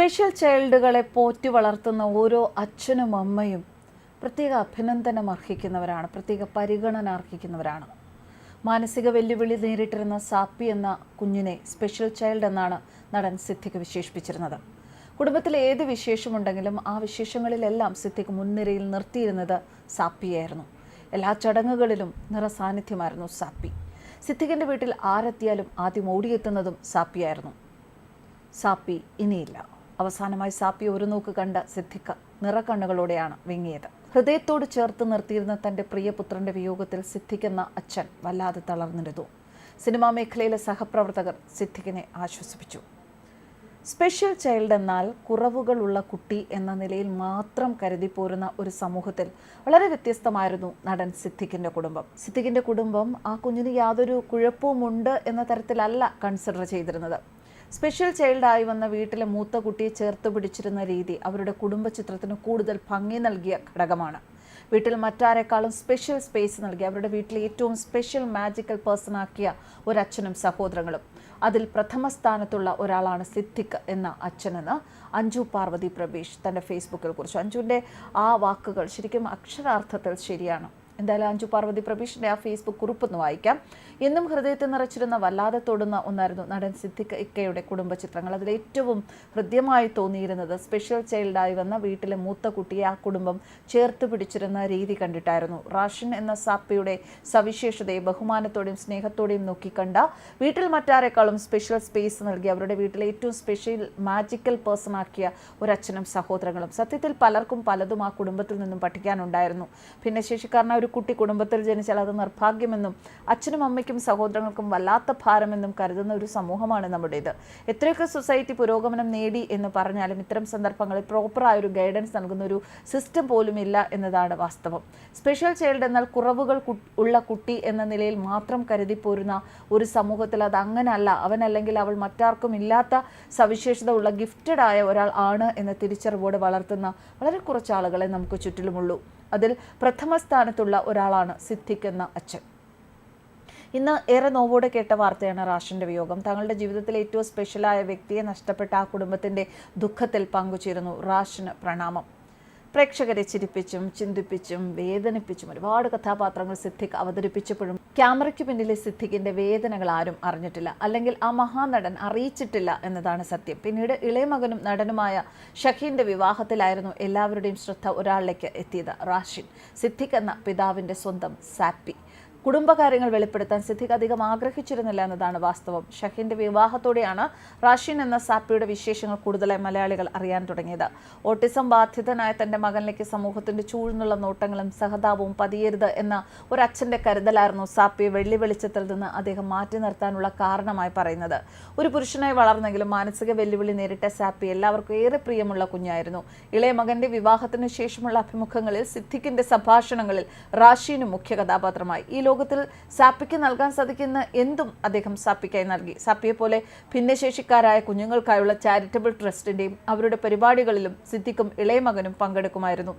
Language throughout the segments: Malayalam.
സ്പെഷ്യൽ ചൈൽഡുകളെ പോറ്റി വളർത്തുന്ന ഓരോ അച്ഛനും അമ്മയും പ്രത്യേക അഭിനന്ദനം അർഹിക്കുന്നവരാണ് പ്രത്യേക പരിഗണന അർഹിക്കുന്നവരാണ്. മാനസിക വെല്ലുവിളി നേരിട്ടിരുന്ന സാപ്പി എന്ന കുഞ്ഞിനെ സ്പെഷ്യൽ ചൈൽഡ് എന്നാണ് നടൻ സിദ്ദിഖ് വിശേഷിപ്പിച്ചിരുന്നത്. കുടുംബത്തിൽ ഏത് വിശേഷമുണ്ടെങ്കിലും ആ വിശേഷങ്ങളിലെല്ലാം സിദ്ദിഖ് മുൻനിരയിൽ നിർത്തിയിരുന്നത് സാപ്പിയായിരുന്നു. എല്ലാ ചടങ്ങുകളിലും നിറസാന്നിധ്യമായിരുന്നു സാപ്പി. സിദ്ദിഖിന്റെ വീട്ടിൽ ആരെത്തിയാലും ആദ്യം ഓടിയെത്തുന്നതും സാപ്പിയായിരുന്നു. സാപ്പി ഇനിയില്ല. അവസാനമായി സാപ്പി ഒരു നോക്ക് കണ്ട സിദ്ധിക്ക നിറക്കണ്ണുകളോടെയാണ് വിങ്ങിയത്. ഹൃദയത്തോട് ചേർത്ത് നിർത്തിയിരുന്ന തന്റെ പ്രിയപുത്രന്റെ വിയോഗത്തിൽ സിദ്ധിക്കുന്ന അച്ഛൻ വല്ലാതെ തളർന്നിരുന്നു. സിനിമാ മേഖലയിലെ സഹപ്രവർത്തകർ സിദ്ദിഖിനെ ആശ്വസിപ്പിച്ചു. സ്പെഷ്യൽ ചൈൽഡ് എന്നാൽ കുറവുകളുള്ള കുട്ടി എന്ന നിലയിൽ മാത്രം കരുതി പോരുന്ന ഒരു സമൂഹത്തിൽ വളരെ വ്യത്യസ്തമായിരുന്നു നടൻ സിദ്ദിഖിന്റെ കുടുംബം. സിദ്ദിഖിന്റെ കുടുംബം ആ കുഞ്ഞിന് യാതൊരു കുഴപ്പവുമുണ്ട് എന്ന തരത്തിലല്ല കൺസിഡർ ചെയ്തിരുന്നത്. സ്പെഷ്യൽ ചൈൽഡായി വന്ന വീട്ടിലെ മൂത്ത കുട്ടിയെ ചേർത്ത് പിടിച്ചിരുന്ന രീതി അവരുടെ കുടുംബ ചിത്രത്തിന് കൂടുതൽ ഭംഗി നൽകിയ ഘടകമാണ്. വീട്ടിൽ മറ്റാരെക്കാളും സ്പെഷ്യൽ സ്പേസ് നൽകി അവരുടെ വീട്ടിലെ ഏറ്റവും സ്പെഷ്യൽ മാജിക്കൽ പേഴ്സൺ ആക്കിയ ഒരച്ഛനും സഹോദരങ്ങളും. അതിൽ പ്രഥമ സ്ഥാനത്തുള്ള ഒരാളാണ് സിദ്ധിഖ് എന്ന അച്ഛനെന്ന് അഞ്ജു പാർവതി പ്രവീഷ് തന്റെ ഫേസ്ബുക്കിൽ കുറിച്ചു. അഞ്ജുവിന്റെ ആ വാക്കുകൾ ശരിക്കും അക്ഷരാർത്ഥത്തിൽ ശരിയാണ്. എന്തായാലും അഞ്ചു പാർവതി പ്രഭീഷിന്റെ ആ ഫേസ്ബുക്ക് കുറിപ്പ് ഒന്ന് വായിക്കാം. എന്നും ഹൃദയത്തെ നിറച്ചിരുന്ന വല്ലാതെ തൊടുന്ന ഒന്നായിരുന്നു നടൻ സിദ്ദിഖ് ഇക്കയുടെ കുടുംബ ചിത്രങ്ങൾ അതിൽ ഏറ്റവും ഹൃദ്യമായി തോന്നിയിരുന്നത് സ്പെഷ്യൽ ചൈൽഡായി വന്ന വീട്ടിലെ മൂത്ത കുട്ടിയെ ആ കുടുംബം ചേർത്ത് പിടിച്ചിരുന്ന രീതി കണ്ടിട്ടായിരുന്നു. റാഷൻ എന്ന സാപ്പിയുടെ സവിശേഷതയെ ബഹുമാനത്തോടെയും സ്നേഹത്തോടെയും നോക്കിക്കണ്ട. വീട്ടിൽ മറ്റാരെക്കാളും സ്പെഷ്യൽ സ്പേസ് നൽകി അവരുടെ വീട്ടിലെ ഏറ്റവും സ്പെഷ്യൽ മാജിക്കൽ പേഴ്സൺ ആക്കിയ ഒരച്ഛനും സഹോദരങ്ങളും. സത്യത്തിൽ പലർക്കും പലതും ആ കുടുംബത്തിൽ നിന്നും പഠിക്കാനുണ്ടായിരുന്നു. ഭിന്നശേഷിക്കാരനായ ഒരു കുട്ടി കുടുംബത്തിൽ ജനിച്ചാൽ അത് നിർഭാഗ്യമെന്നും അച്ഛനും അമ്മയ്ക്കും സഹോദരങ്ങൾക്കും വല്ലാത്ത ഭാരമെന്നും കരുതുന്ന ഒരു സമൂഹമാണ് നമ്മുടേത്. എത്രയൊക്കെ സൊസൈറ്റി പുരോഗമനം നേടി എന്ന് പറഞ്ഞാലും ഇത്തരം സന്ദർഭങ്ങളിൽ പ്രോപ്പറായ ഒരു ഗൈഡൻസ് നൽകുന്ന ഒരു സിസ്റ്റം പോലും ഇല്ല എന്നതാണ് വാസ്തവം. സ്പെഷ്യൽ ചൈൽഡ് എന്നാൽ കുറവുകൾ ഉള്ള കുട്ടി എന്ന നിലയിൽ മാത്രം കരുതി പോരുന്ന ഒരു സമൂഹത്തിൽ അത് അങ്ങനല്ല. അവൻ അല്ലെങ്കിൽ അവൾ മറ്റാർക്കും ഇല്ലാത്ത സവിശേഷത ഉള്ള ഗിഫ്റ്റഡ് ആയ ഒരാൾ ആണ് എന്ന തിരിച്ചറിവോടെ വളർത്തുന്ന വളരെ കുറച്ച് ആളുകളെ നമുക്ക് ചുറ്റിലുമുള്ളൂ. അതിൽ പ്രഥമ സ്ഥാനത്തുള്ള ഒരാളാണ് സിദ്ദിഖ് എന്ന അച്ഛൻ. ഇന്ന് ഏറെ നോവോടെ കേട്ട വാർത്തയാണ് റാഷന്റെ വിയോഗം. തങ്ങളുടെ ജീവിതത്തിലെ ഏറ്റവും സ്പെഷ്യലായ വ്യക്തിയെ നഷ്ടപ്പെട്ട ആ കുടുംബത്തിന്റെ ദുഃഖത്തിൽ പങ്കുചേരുന്നു റാഷിന് പ്രണാമം. പ്രേക്ഷകരെ ചിരിപ്പിച്ചും ചിന്തിപ്പിച്ചും വേദനിപ്പിച്ചും ഒരുപാട് കഥാപാത്രങ്ങൾ സിദ്ദിഖ് അവതരിപ്പിച്ചപ്പോഴും ക്യാമറയ്ക്ക് പിന്നിലെ സിദ്ദിഖിന്റെ വേദനകൾ ആരും അറിഞ്ഞിട്ടില്ല. അല്ലെങ്കിൽ ആ മഹാനടൻ അറിയിച്ചിട്ടില്ല എന്നതാണ് സത്യം. പിന്നീട് ഇളയമകനും നടനുമായ ഷഹീന്റെ വിവാഹത്തിലായിരുന്നു എല്ലാവരുടെയും ശ്രദ്ധ ഒരാളിലേക്ക് എത്തിയത് റാഷിൻ. സിദ്ദിഖ് എന്ന പിതാവിന്റെ സ്വന്തം സാപ്പി. കുടുംബകാര്യങ്ങൾ വെളിപ്പെടുത്താൻ സിദ്ദിഖ് അധികം ആഗ്രഹിച്ചിരുന്നില്ല എന്നതാണ് വാസ്തവം. ഷഹീന്റെ വിവാഹത്തോടെയാണ് റാഷീൻ എന്ന സാപ്പിയുടെ വിശേഷങ്ങൾ കൂടുതലായി മലയാളികൾ അറിയാൻ തുടങ്ങിയത്. ഓട്ടിസം ബാധിതനായ തന്റെ മകനിലേക്ക് സമൂഹത്തിന്റെ ചൂഴ്ന്നുള്ള നോട്ടങ്ങളും സഹതാപവും പതിയരുത് എന്ന ഒരു അച്ഛന്റെ കരുതലായിരുന്നു സാപ്പിയെ വെള്ളി വെളിച്ചത്തിൽ നിന്ന് അദ്ദേഹം മാറ്റി നിർത്താനുള്ള കാരണമായി പറയുന്നത്. ഒരു പുരുഷനായി വളർന്നെങ്കിലും മാനസിക വെല്ലുവിളി നേരിട്ട സാപ്പി എല്ലാവർക്കും ഏറെ പ്രിയമുള്ള കുഞ്ഞായിരുന്നു. ഇളയ മകന്റെ വിവാഹത്തിന് ശേഷമുള്ള അഭിമുഖങ്ങളിൽ സിദ്ദിഖിന്റെ സംഭാഷണങ്ങളിൽ റാഷീനും മുഖ്യ കഥാപാത്രമായി. ഈ ലോകത്തിൽ സാപ്പിക്ക് നൽകാൻ സാധിക്കുന്ന എന്തും അദ്ദേഹം സാപ്പിക്കായി നൽകി. സാപ്പിയെ പോലെ ഭിന്നശേഷിക്കാരായ കുഞ്ഞുങ്ങൾക്കായുള്ള ചാരിറ്റബിൾ ട്രസ്റ്റിന്റെയും അവരുടെ പരിപാടികളിലും സിദ്ദിഖും ഇളയമകനും പങ്കെടുക്കുമായിരുന്നു.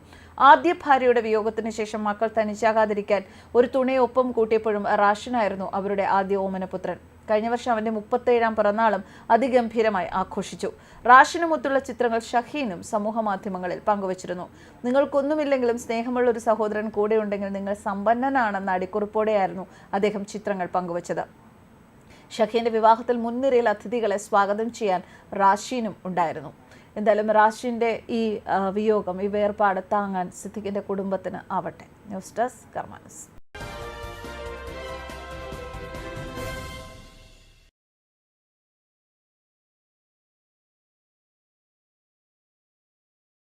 ആദ്യ ഭാര്യയുടെ വിയോഗത്തിന് ശേഷം മക്കൾ തനിച്ചാകാതിരിക്കാൻ ഒരു തുണയൊപ്പം കൂട്ടിയപ്പോഴും റാഷനായിരുന്നു അവരുടെ ആദ്യ ഓമനപുത്രൻ. കഴിഞ്ഞ വർഷം അവന്റെ മുപ്പത്തേഴാം പിറന്നാളും അതിഗംഭീരമായി ആഘോഷിച്ചു. റാഷിനുമൊത്തുള്ള ചിത്രങ്ങൾ ഷഹീനും സമൂഹ മാധ്യമങ്ങളിൽ പങ്കുവച്ചിരുന്നു. നിങ്ങൾക്കൊന്നുമില്ലെങ്കിലും സ്നേഹമുള്ള ഒരു സഹോദരൻ കൂടെ ഉണ്ടെങ്കിൽ നിങ്ങൾ സമ്പന്നനാണെന്ന അടിക്കുറിപ്പോടെയായിരുന്നു അദ്ദേഹം ചിത്രങ്ങൾ പങ്കുവച്ചത്. ഷഹീന്റെ വിവാഹത്തിൽ മുൻനിരയിൽ അതിഥികളെ സ്വാഗതം ചെയ്യാൻ റാഷീനും ഉണ്ടായിരുന്നു. എന്തായാലും റാഷിന്റെ ഈ വിയോഗം ഈ വേർപാട് താങ്ങാൻ സിദ്ദിഖിന്റെ കുടുംബത്തിന് ആവട്ടെ. News desk കർമാനസ്.